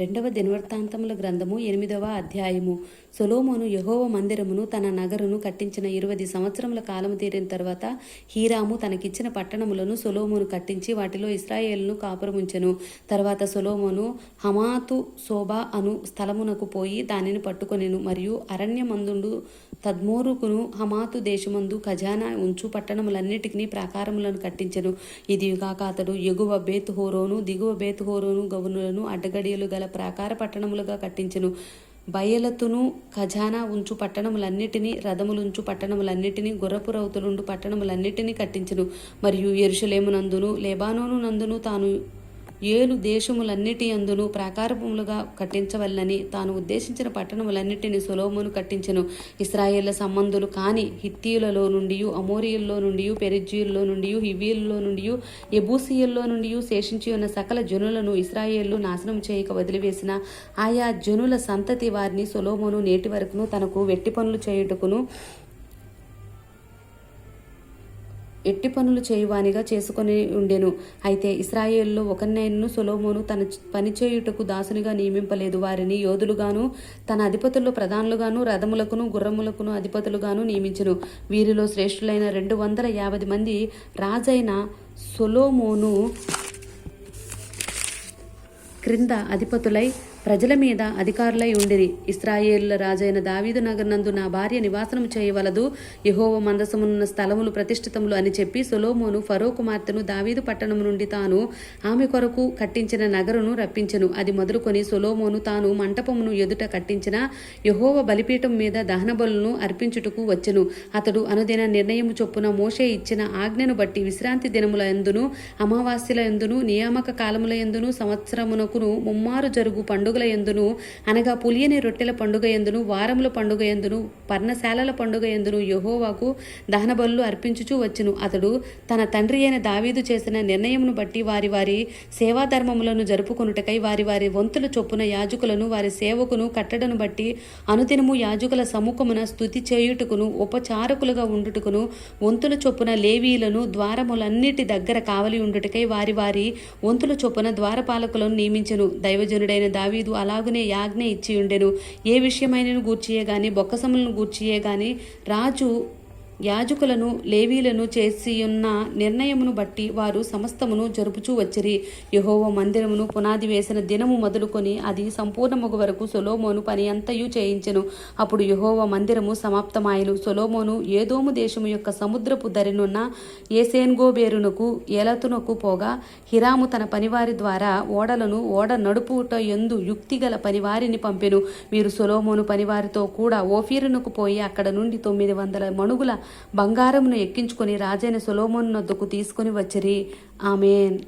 రెండవ దినవృత్తాంతముల గ్రంథము ఎనిమిదవ అధ్యాయము. సొలోమోను యహోవ మందిరమును తన నగరును కట్టించిన ఇరవై సంవత్సరముల కాలము తీరిన తర్వాత హీరాము తనకిచ్చిన పట్టణములను సొలోమోను కట్టించి వాటిలో ఇస్రాయేల్ను కాపురముంచెను. తర్వాత సొలోమోను హమాతు శోభా అను స్థలమునకు పోయి దానిని పట్టుకొనెను. మరియు అరణ్యమందుండు తద్మోరుకును హమాతు దేశమందు ఖజానా ఉంచు పట్టణములన్నిటికీ ప్రాకారములను కట్టించెను. ఇది కాక అతడు ఎగువ బేత్ హోరోను దిగువ బేత్ హోరోను గవునులను అడ్డగడియలు గల ప్రాకార పట్టణములుగా కట్టించెను. బయలతును ఖజానా ఉంచు పట్టణములన్నిటినీ రథములుంచు పట్టణములన్నిటినీ గుర్రపు రౌతులుండు పట్టణములన్నిటినీ కట్టించును. మరియు ఎరుషలేమునందును లేబానోను నందును తాను ఏలు దేశములన్నిటి అందును ప్రాకారములుగా కట్టించవల్లని తాను ఉద్దేశించిన పట్టణములన్నిటిని సొలోమును కట్టించెను. ఇస్రాయేళ్ళ సంబంధులు కాని హిత్తీయులలో నుండి అమోరియుల్లో నుండి పెరిజ్జీయుల్లో నుండి హివీయుల్లో నుండి ఎబూసియుల్లో నుండి శేషించి ఉన్న సకల జనులను ఇస్రాయేళ్ళు నాశనం చేయక వదిలివేసిన ఆయా జనుల సంతతి వారిని సొలోమోను నేటి వరకును తనకు వెట్టి పనులు చేయుటకును ఎట్టి పనులు చేయువానిగా చేసుకొని ఉండెను. అయితే ఇస్రాయేల్లో ఒకరినైనను సొలోమోను తన పనిచేయుటకు దాసునిగా నియమింపలేదు. వారిని యోధులుగాను తన అధిపతుల్లో ప్రధానులుగాను రథములకును గుర్రములకును అధిపతులుగాను నియమించను. వీరిలో శ్రేష్ఠులైన రెండు వందల యాభై మంది రాజైన సొలోమోను క్రింద అధిపతులై ప్రజల మీద అధికారులై ఉండిరి. ఇస్రాయేళ్ళ రాజైన దావీదు నగర్నందు నా భార్య నివాసనం చేయవలదు. యహోవ మందసమున్న స్థలములు ప్రతిష్ఠితములు అని చెప్పి సొలోమోను ఫరో కుమార్తెను దావీదు పట్టణం నుండి తాను ఆమె కొరకు కట్టించిన నగరును రప్పించెను. అది మొదలుకొని సొలోమోను తాను మంటపమును ఎదుట కట్టించిన యహోవ బలిపీఠం మీద దహనబలును అర్పించుటకు వచ్చెను. అతడు అనుదిన నిర్ణయము చొప్పున మోషే ఇచ్చిన ఆజ్ఞను బట్టి విశ్రాంతి దినముల ఎందును అమావాస్యల ఎందును నియామక కాలముల ఎందును సంవత్సరమునకును ముమ్మారు జరుగు పండుగ పండుగల ఎందును అనగా పులియని రొట్టెల పండుగ ఎందును వారముల పండుగ ఎందును పర్ణశాలల పండుగ ఎందును యహోవాకు దహన అర్పించుచూ వచ్చును. అతడు తన తండ్రి అయిన దావీదు చేసిన నిర్ణయమును బట్టి వారి వారి సేవాధర్మములను జరుపుకొనుటకై వారి వారి వంతుల చొప్పున యాజకులను వారి సేవకును కట్టడను బట్టి అనుదినము యాజకుల సముఖమున స్థుతి చేయుటకును ఉపచారకులుగా ఉండుటకును వంతుల చొప్పున లేవీలను ద్వారములన్నిటి దగ్గర కావలి ఉండుటకై వారి వారి వంతుల చొప్పున ద్వారపాలకులను నియమించను. దైవజనుడైన దావీదు అలాగునే యాజ్ఞ ఇచ్చి ఉండెను. ఏ విషయమైనను గూర్చియే గాని బొక్కసములను గూర్చియే గాని రాజు యాజకులను లేవీలను చేసియున్న నిర్ణయమును బట్టి వారు సమస్తమును జరుపుచూ వచ్చిరి. యహోవ మందిరమును పునాది వేసిన దినము మొదలుకొని అది సంపూర్ణముగు వరకు సొలోమోను పని అంతయు చేయించెను. అప్పుడు యహోవ మందిరము సమాప్తమాయను. సొలోమోను ఏదోము దేశము యొక్క సముద్రపు దరినున్న ఏసేన్గోబేరునకు ఏలతునకు పోగా హిరాము తన పనివారి ద్వారా ఓడలను ఓడ నడుపుట ఎందు యుక్తిగల పనివారిని పంపెను. వీరు సొలోమోను పనివారితో కూడా ఓఫీరునకు పోయి అక్కడ నుండి తొమ్మిది వందల మణుగుల బంగారమును ఎక్కించుకొని రాజైన సొలోమోను నొద్దకు తీసుకొని వచ్చిరి. ఆమెన్.